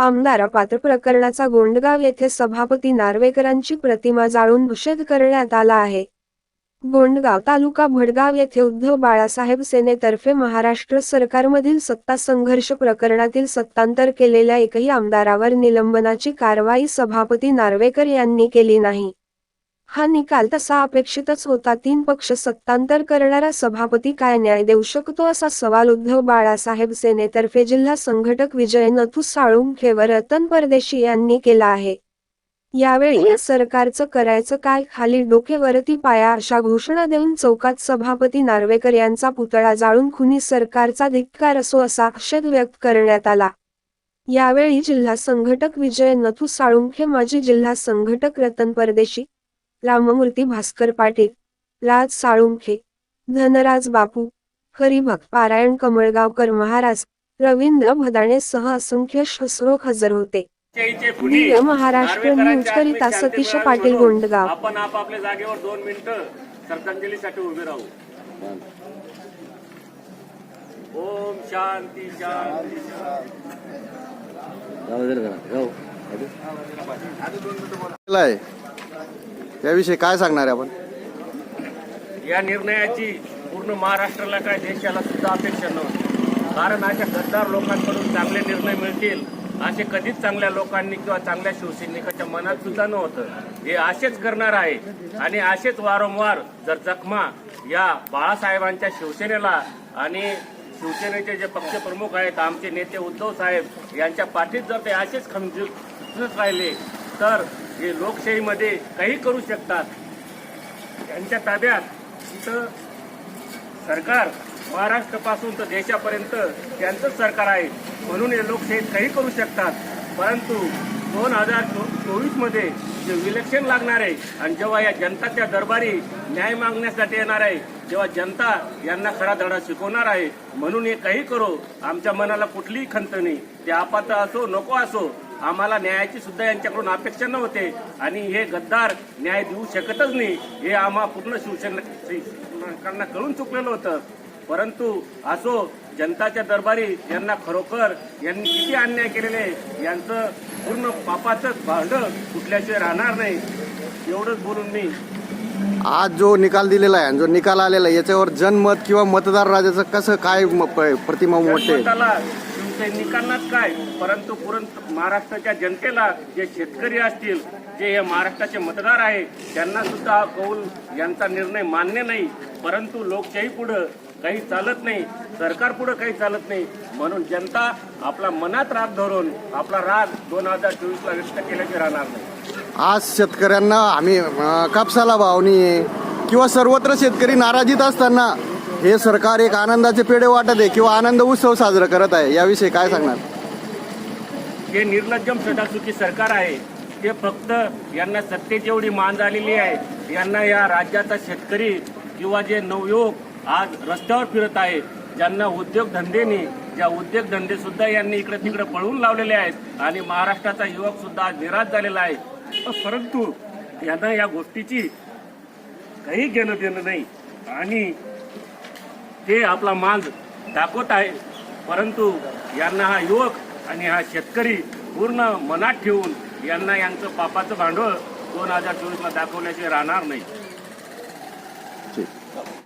आमदार पात्र प्रकरणाचा गोंडगाव येथे सभापती नार्वेकरांची प्रतिमा जाळून निषेध करण्यात आला आहे. गोंडगाव तालुका भडगाव येथे उद्धव बाळासाहेब सेनेतर्फे महाराष्ट्र सरकारमधील सत्ता संघर्ष प्रकरणातील सत्तांतर केलेल्या एकही आमदारावर निलंबनाची कारवाई सभापती नार्वेकर यांनी केली नाही. हा निकाल तसा अपेक्षितच होता. तीन पक्ष सत्तांतर करणारा सभापती काय न्याय देऊ शकतो असा सवाल उद्धव बाळासाहेब सेनेतर्फे जिल्हा संघटक विजय नथू साळुंखे व रतन परदेशी यांनी केला आहे. यावेळी या सरकारचं करायचं काय? खाली डोकेवरती पाया अशा घोषणा देऊन चौकात सभापती नार्वेकर यांचा पुतळा जाळून खुनी सरकारचा धिक्कार असो असा आक्षेप व्यक्त करण्यात आला. यावेळी जिल्हा संघटक विजय नथू साळुंखे माजी जिल्हा संघटक रतन परदेशी राममूर्ती भास्कर पाटील राज साळुंखे धनराज बापू हरिभक्त पारायण कमळगावकर महाराज रवींद्र भदाणे सह असंख्य श्रोक हजर होते. महाराष्ट्र न्यूजकरिता आत्मिक सतीश पाटील गोंडगाव. आपण आपापल्या जागेवर दोन मिनिटं श्रद्धांजलीसाठी उभे राहू. ओम शांती शांती आहे याविषयी काय सांगणार आहे आपण? या निर्णयाची पूर्ण महाराष्ट्राला काय देशाला सुद्धा अपेक्षा नव्हती. कारण अशा गद्दार लोकांकडून चांगले निर्णय मिळतील असे कधीच चांगल्या लोकांनी किंवा चांगल्या शिवसैनिकाच्या मनात सुद्धा नव्हतं. हे असेच करणार आहे. आणि असेच वारंवार जर जखमा या बाळासाहेबांच्या शिवसेनेला आणि शिवसेनेचे जे पक्षप्रमुख आहेत आमचे नेते उद्धव साहेब यांच्या पाठीत जर ते असेच खंजूत राहिले तर हे लोकशाहीमध्ये काही करू शकतात. त्यांच्या ताब्यात इथं सरकार महाराष्ट्रापासून तर देशापर्यंत त्यांचंच सरकार आहे. म्हणून हे लोकशाहीत काही करू शकतात. परंतु दोन हजार चो चोवीसमध्ये जे विलक्षण लागणार आहे आणि जेव्हा या जनताच्या दरबारी न्याय मागण्यासाठी येणार आहे जेव्हा जनता यांना खरा धडा शिकवणार आहे. म्हणून हे काही करो. आमच्या मनाला कुठलीही खंत नाही. ते आपात असो नको असो आम्हाला न्यायाची सुद्धा यांच्याकडून अपेक्षा नव्हते. आणि हे गद्दार न्याय देऊ शकतच नाही हे आम्हा पूर्ण शिवसेना कळून चुकलेलं होतं. परंतु असो जनताच्या दरबारी यांना खरोखर यांनी किती अन्याय केलेले यांचं पूर्ण पापाचंच भांड कुठल्याशिवाय राहणार नाही. एवढंच बोलून मी आज जो निकाल दिलेला आहे जो निकाल आलेला आहे याच्यावर जनमत किंवा मतदार राजाचं कसं काय प्रतिमा मोठे? सैनिकांनाच काय? परंतु पुरंत महाराष्ट्राच्या जनतेला जे शेतकरी असतील जे हे महाराष्ट्राचे मतदार आहे त्यांना सुद्धा हा कौल यांचा निर्णय मान्य नाही. परंतु लोकशाही पुढं काही चालत नाही सरकार पुढं काही चालत नाही. म्हणून जनता आपला मनात राग धरून आपला राग दोन हजार चोवीसला व्यक्त केल्याचे राहणार नाही. आज शेतकऱ्यांना आम्ही कापसाला भाव किंवा सर्वत्र शेतकरी नाराजीत असताना हे सरकार एक आनंदाचे पेढे वाटत आहे किंवा आनंद उत्सव साजरा करत आहे? याविषयी काय सांगणार? जे निर्लज्जम सटासुकी सरकार आहे ते फक्त यांना सत्तेची एवढी मान झालेली आहे यांना या राज्याचा शेतकरी किंवा जे नवयुवक आज रस्त्यावर फिरत आहे ज्यांना उद्योगधंदेनी ज्या उद्योगधंदे सुद्धा यांनी इकडे तिकडे पळवून लावलेले आहेत आणि महाराष्ट्राचा युवक सुद्धा आज निराश झालेला आहे. परंतु यांना या गोष्टीची काही घेणं देणं नाही. आणि ते आपला मांज दाखवत आहे. परंतु यांना हा युवक आणि हा शेतकरी पूर्ण मनात ठेवून यांना यांचं पापाचं भांडवल दोन हजार चोवीसला दाखवल्याशिवाय राहणार नाही.